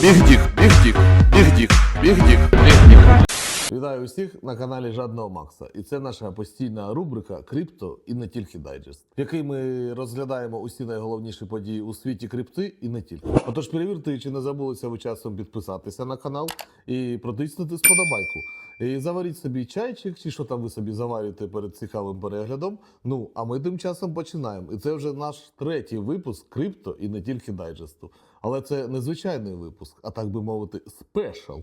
Бігдік, бігдік, бігдік, бігдік, бігдік. Вітаю усіх на каналі Жадного Макса. І це наша постійна рубрика Крипто і не тільки дайджест, в якій ми розглядаємо усі найголовніші події у світі крипти і не тільки. Отож, перевірте, чи не забулися ви часом підписатися на канал і протиснути сподобайку. І заваріть собі чайчик, чи що там ви собі заварюєте перед цікавим переглядом. Ну а ми тим часом починаємо. І це вже наш третій випуск крипто і не тільки дайджесту. Але це не звичайний випуск, а так би мовити, спешл.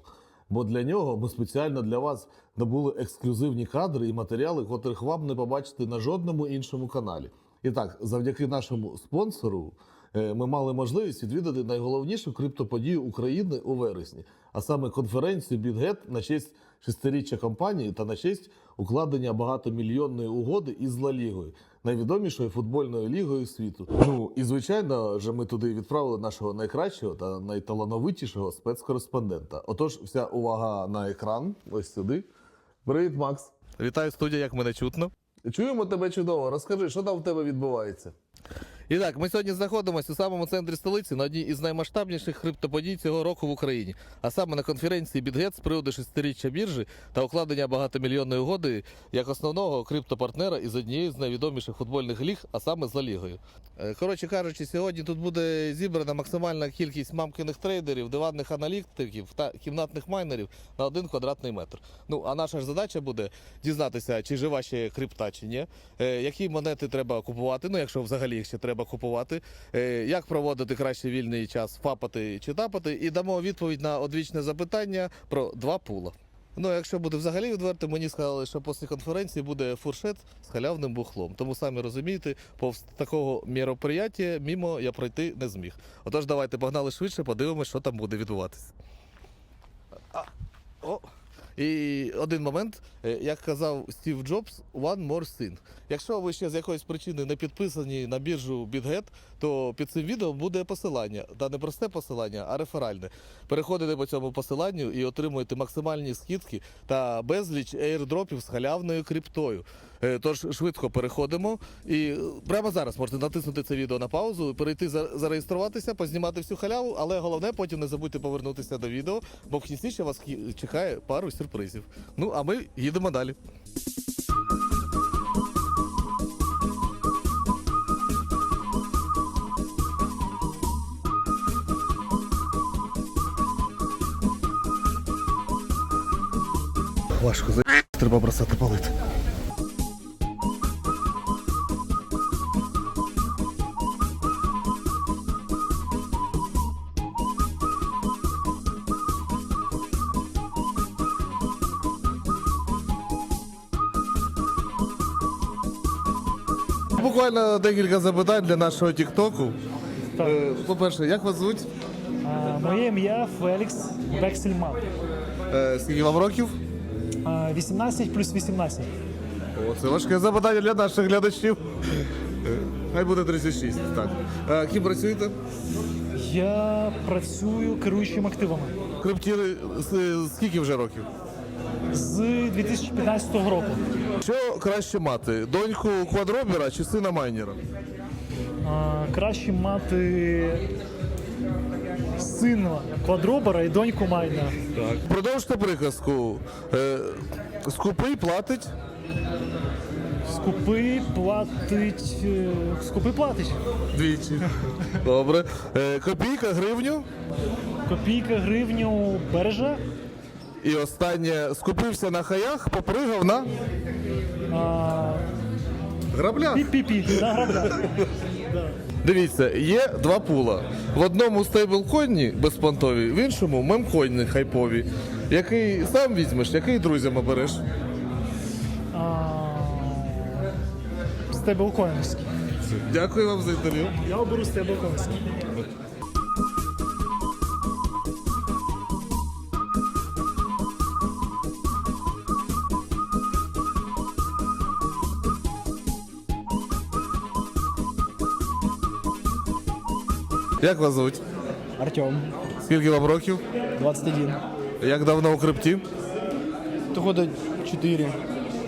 Бо для нього ми спеціально для вас добули ексклюзивні кадри і матеріали, котрих вам не побачите на жодному іншому каналі. І так, завдяки нашому спонсору, е, ми мали можливість відвідати найголовнішу криптоподію України у вересні, а саме конференцію BitGet на честь шестиріччя компанії та на честь укладення багатомільйонної угоди із Ла Лігою, найвідомішою футбольною лігою світу. Ну і звичайно ж, ми туди відправили нашого найкращого та найталановитішого спецкореспондента. Отож, вся увага на екран, ось сюди. Привіт, Макс. Вітаю студія, як мене чутно. Чуємо тебе чудово. Розкажи, що там в тебе відбувається? І так, ми сьогодні знаходимося у самому центрі столиці на одній із наймасштабніших криптоподій цього року в Україні, а саме на конференції BitGet з приводу шестиріччя біржі та укладення багатомільйонної угоди як основного криптопартнера із однієї з найвідоміших футбольних ліг, а саме з Ла Лігою. Е, Коротше кажучи, сьогодні тут буде зібрана максимальна кількість мамкиних трейдерів, диванних аналітиків та кімнатних майнерів на один квадратний метр. Ну а наша ж задача буде дізнатися, чи жива ще крипта, чи ні, е, які монети треба купувати, ну якщо взагалі їх ще треба купувати, е, як проводити краще вільний час, фапати чи тапати, і дамо відповідь на одвічне запитання про два пула. Ну, якщо буде взагалі відверто, мені сказали, що після конференції буде фуршет з халявним бухлом. Тому самі розумієте, повз такого мероприятия мімо я пройти не зміг. Отож, давайте погнали швидше, подивимось, що там буде відбуватися. А, о. І один момент, е, як казав Стів Джобс, one more thing. Якщо ви ще з якоїсь причини не підписані на біржу BitGet, то під цим відео буде посилання. Та не просте посилання, а реферальне. Переходите по цьому посиланню і отримуєте максимальні скидки та безліч ейрдропів з халявною криптою. Е, Тож швидко переходимо. І прямо зараз можете натиснути це відео на паузу, перейти за- зареєструватися, познімати всю халяву, але головне потім не забудьте повернутися до відео, бо в кінці ще вас чекає пару сюрпризів. Ну а ми їдемо далі. Важко за треба бросати палити. Буквально декілька запитань для нашого Тіктоку. Е, По-перше, як вас звуть? А, Моє ім'я Фелікс Вексельман. Е, Скільки вам років? А, 18 плюс 18. О, це важке запитання для наших глядачів. Е, Хай буде 36. Так. Е, Ким працюєте? Я працюю керуючим активами Криптіри скільки вже років? З 2015 року. Що краще мати? Доньку квадробіра чи сина майнера? А, Краще мати сина квадробера і доньку майна. Так. Продовжте приказку. Е, скупий платить. Скупи платить. е, Скупи платить. Двічі. Добре. Е, копійка, гривню. Копійка гривню береже. І останнє скупився на хаях, попригав на А, граблях. Пі-пі-пі. На граблях. Дивіться, є два пула. В одному стейблкойні безпонтові, в іншому мемкойні хайпові. Який сам візьмеш, який друзям обереш? А, Стеблкоїнський. Дякую вам за інтерв'ю. Я оберу стеблкоїнський. Як вас звуть? Артем, Скільки вам років? 21. Як давно у крипті? То года 4.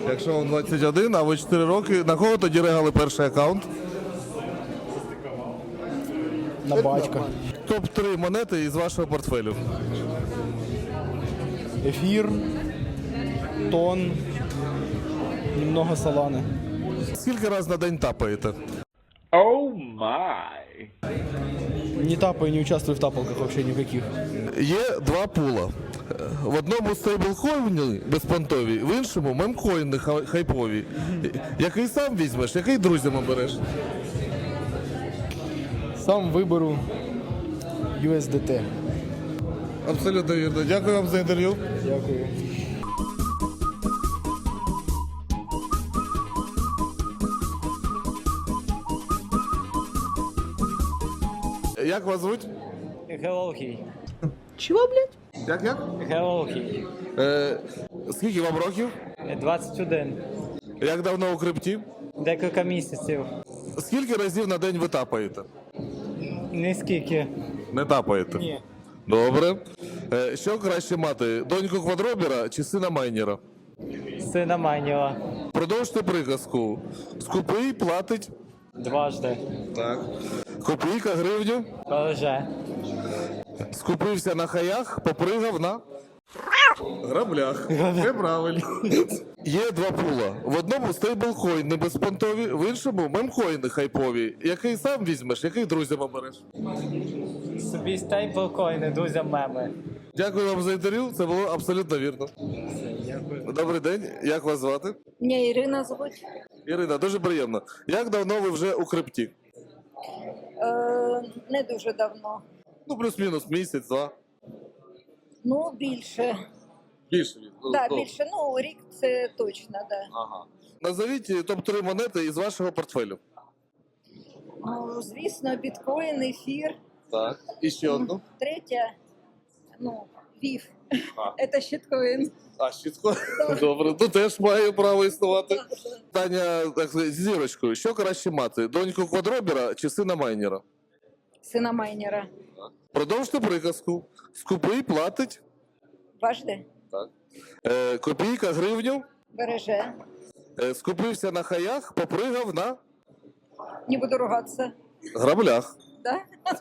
Якщо вам 21, а ви 4 роки, на кого тоді регали перший аккаунт? На батька. Топ-3 монети із вашого портфелю. Эфир, тон, немного саланы. Скільки раз на день тапаєте? Oh my. Не тапаю, не участвую в тапалках вообще никаких. Є два пула. В одному стейблкоїні безпонтові, в іншому мемкоїни хайпові. Який сам візьмеш, який друзям обереш? Сам выберу USDT. Абсолютно вірно. Дякую вам за інтерв'ю. Дякую. Як вас звуть? Геологій. Як як? Геологій. Е, скільки вам років? 21. Як давно у крипті? Декілька місяців. Скільки разів на день ви тапаєте? Нескільки. Не тапаєте? Ні. Добре. Е, що краще мати? Доньку квадробіра чи сина майнера? Сина майніла. Продовжте приказку. Скупий платить. Дважди. Так. Копійка гривню. Полеже. Скупився на хаях, попригав на. Граблях. Неправильно. Є два пула. В одному стейблкоїни безпонтові, в іншому мемкоїни хайпові. Який сам візьмеш, який друзям обереш? Собі стейблкоїни, друзям меми. Дякую вам за інтерв'ю. Це було абсолютно вірно. Добрий день. Як вас звати? Мене Ірина звуть. Ірина, дуже приємно. Як давно ви вже у крипті? Е, не дуже давно. Ну, плюс-мінус місяць, два. Ну, більше. Більше. Ну, Да, ну, більше. Ну, рік це точно, да. Ага. Назовіть топ-3 монети із вашого портфелю. Ну, звісно, біткоін, ефір. Так. І ще одну. Третя, ну, вів. Це щиткоін. А, щітко. Добре, ну теж має право існувати. Питання так з зірочкою. Що краще мати? Доньку квадробіра чи сина майнера? Сина майнера. Продовжте приказку. Скупий платить. Важде. Так. Е, копійка гривню. Береже. Е, скупився на хаях, попригав на Не буду ругатися. граблях. Да?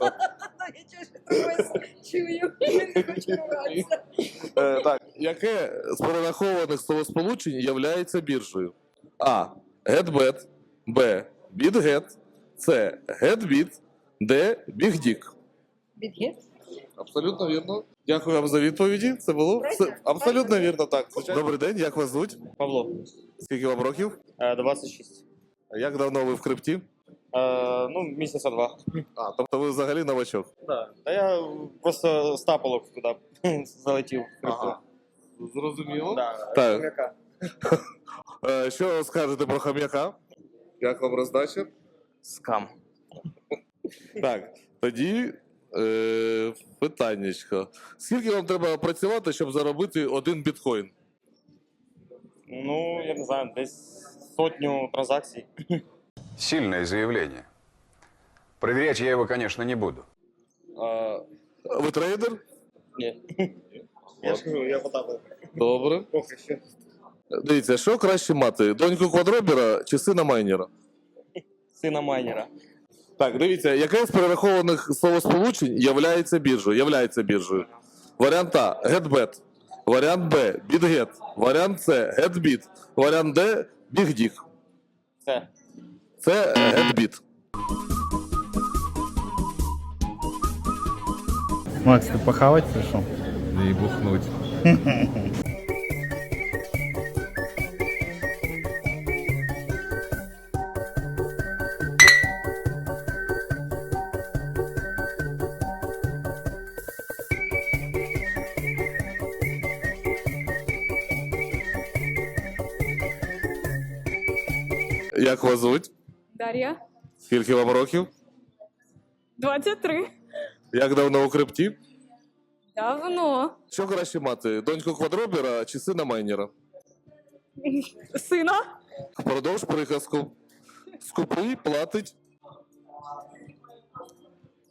Ну, я чую, що. Не хочу ругатися. Е, так, яке з перерахованих словосполучень являється біржею? А. GetBet. Б. BitGet. С. GetBit. Д. BigDick. Відгід? Абсолютно вірно. Дякую вам за відповіді. Це було все абсолютно вірно. Так, добрий день. Як вас звуть? Павло. Скільки вам років? Е, 26. Як давно ви в крипті? Е, ну, місяця два. А, тобто ви взагалі новачок. Да. Та я просто з тапалок туди залетів. Ага. Зрозуміло. Да. Так. Хомяка. Е, що скажете про хам'яка? Як вам роздача? Скам. Так, тоді е, питаннячко. Скільки вам треба працювати, щоб заробити один біткоін? Ну, я не знаю, десь сотню транзакцій. Сильное заявление. Проверять я его, конечно, не буду. А, ви трейдер? Ні. Я ж кажу, я потапав. Добре. Поки що. Дивіться, що краще мати? Доньку квадробіра чи сина майнера? Сина майнера. Так, дивіться, яке з перерахованих словосполучень являється біржею? Являється біржею. Варіант А GetBet. Варіант Б BitGet. Варіант С GetBit. Варіант Д BigDick. Все. Це GetBit. Макс, ты похавать пришел? и бухнуть. Як вас звуть? Дар'я, Скільки вам років? 23. Як давно у крипті? Давно. Що краще мати? Доньку квадробіра чи сина майнера? Сина? Продовж приказку. Скупий платить.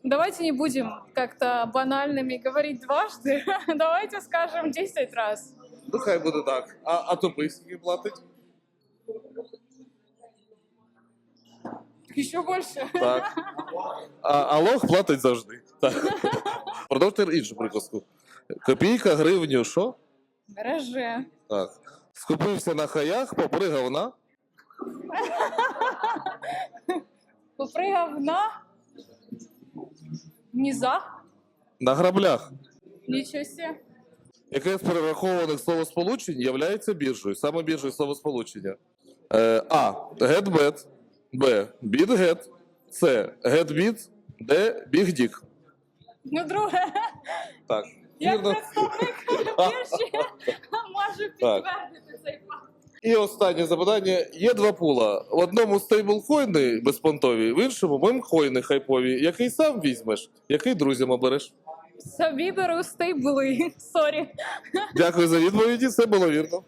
Давайте не будем как-то банальными говорить дважды. Давайте скажем 10 раз. Ну, хай буде так. А, а тупий скільки платить? Еще больше. Так. А, а лох платить завжди. Так. Продовжте іншу приказку. Копійка, гривню, що? Береже. Так. Скупився на хаях, попригав на. Попригав на низах. На граблях. Нічого себе. Яке з перерахованих словосполучень являється біржею, саме біржею словосполучення? Е, А. Get-bet. Б. Bid-get. С. Get-bid. Д. Big-dick. Ну, друге, Так. як Вірно. представник біржі можу підтвердити цей факт. І останнє запитання. Є два пула. В одному стейблкоїни безпонтові, в іншому мемкоїни хайпові. Який сам візьмеш, який друзям обереш? Собі беру стейбли. Сорі. Дякую за відповіді, все було вірно.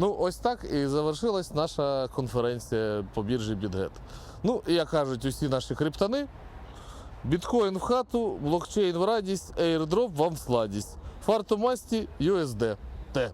Ну, ось так і завершилась наша конференція по біржі BitGet. Ну, і як кажуть усі наші криптани, біткоін в хату, блокчейн в радість, airdrop вам в сладість. Фарту масті USD. Т.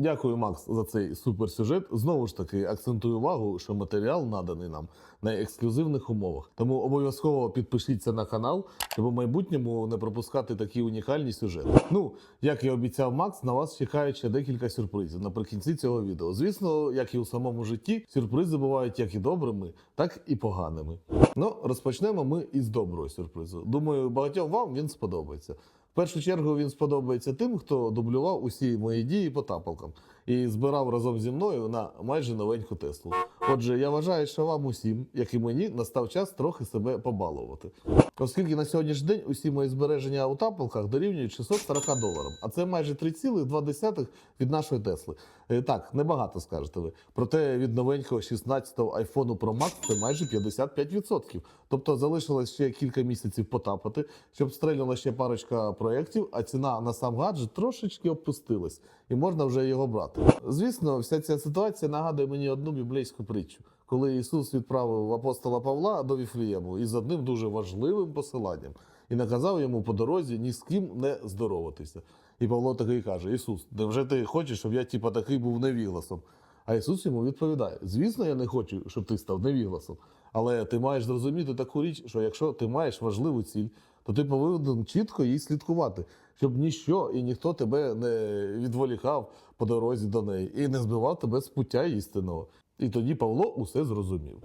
Дякую, Макс, за цей суперсюжет. Знову ж таки, акцентую увагу, що матеріал наданий нам на ексклюзивних умовах. Тому обов'язково підпишіться на канал, щоб у майбутньому не пропускати такі унікальні сюжети. Ну, як і обіцяв Макс, на вас чекають ще декілька сюрпризів наприкінці цього відео. Звісно, як і у самому житті, сюрпризи бувають як і добрими, так і поганими. Ну, розпочнемо ми із доброго сюрпризу. Думаю, багатьом вам він сподобається. Першу чергу він сподобається тим, хто дублював усі мої дії по тапалкам і збирав разом зі мною на майже новеньку Теслу. Отже, я вважаю, що вам усім, як і мені, настав час трохи себе побалувати. Оскільки на сьогоднішній день усі мої збереження у тапалках дорівнюють 640 доларів, а це майже 3,2 від нашої Тесли. Е, Так, небагато скажете ви. Проте від новенького 16-го iPhone Pro Max це майже 55%. Тобто залишилось ще кілька місяців потапати, щоб стрельнула ще парочка проєктів, а ціна на сам гаджет трошечки опустилась, і можна вже його брати. Звісно, вся ця ситуація нагадує мені одну біблійську притчу, коли Ісус відправив апостола Павла до Віфлієму із одним дуже важливим посиланням і наказав йому по дорозі ні з ким не здороватися. І Павло такий каже: Ісус, невже ти хочеш, щоб я типа такий був невігласом? А Ісус йому відповідає: Звісно, я не хочу, щоб ти став невігласом. Але ти маєш зрозуміти таку річ, що якщо ти маєш важливу ціль, то ти повинен чітко їй слідкувати, щоб ніщо і ніхто тебе не відволікав по дорозі до неї і не збивав тебе з пуття істинного. І тоді Павло усе зрозумів.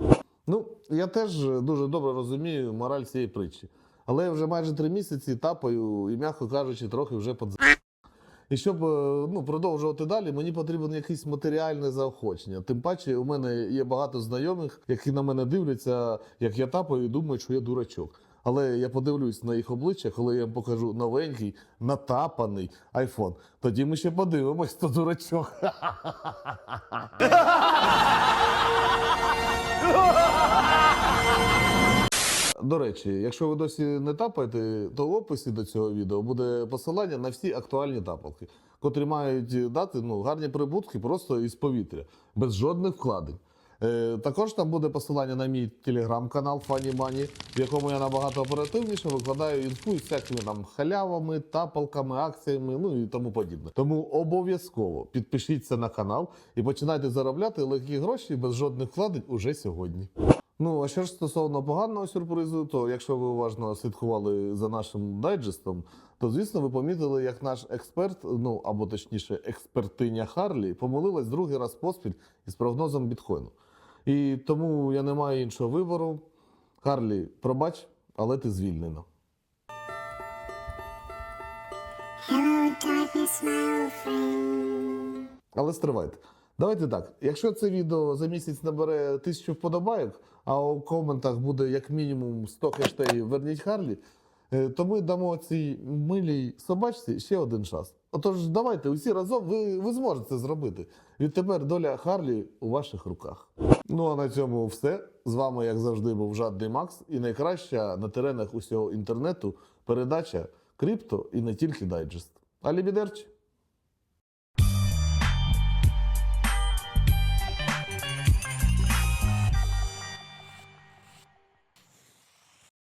Ну, я теж дуже добре розумію мораль цієї притчі. Але я вже майже три місяці тапаю і, м'яко кажучи, трохи вже подз... І щоб е, ну, продовжувати далі, мені потрібен якийсь матеріальне заохочення. Тим паче, у мене є багато знайомих, які на мене дивляться, як я тапаю, і думають, що я дурачок. Але я подивлюсь на їх обличчя, коли я їм покажу новенький, натапаний айфон. Тоді ми ще подивимось, хто дурачок. До речі, якщо ви досі не тапаєте, то в описі до цього відео буде посилання на всі актуальні тапалки, котрі мають дати ну, гарні прибутки просто із повітря, без жодних вкладень. Е, також там буде посилання на мій телеграм-канал Funny Money, в якому я набагато оперативніше викладаю інфу з всякими там халявами, тапалками, акціями, ну і тому подібне. Тому обов'язково підпишіться на канал і починайте заробляти легкі гроші без жодних вкладень уже сьогодні. Ну, а що ж стосовно поганого сюрпризу, то якщо ви уважно слідкували за нашим дайджестом, то звісно ви помітили, як наш експерт, ну або точніше, експертиня Харлі, помилилась другий раз поспіль із прогнозом біткоїну. І тому я не маю іншого вибору. Харлі, пробач, але ти звільнена. Але стривайте. Давайте так. Якщо це відео за місяць набере тисячу вподобайок, а у коментах буде як мінімум 100 хештегів Верніть Харлі, е, то ми дамо цій милій собачці ще один шанс. Отож, давайте усі разом ви, ви зможете зробити. Відтепер доля Харлі у ваших руках. Ну а на цьому все. З вами, як завжди, був Жадний Макс, і найкраща на теренах усього інтернету передача Крипто і не тільки дайджест. Алібідерчі!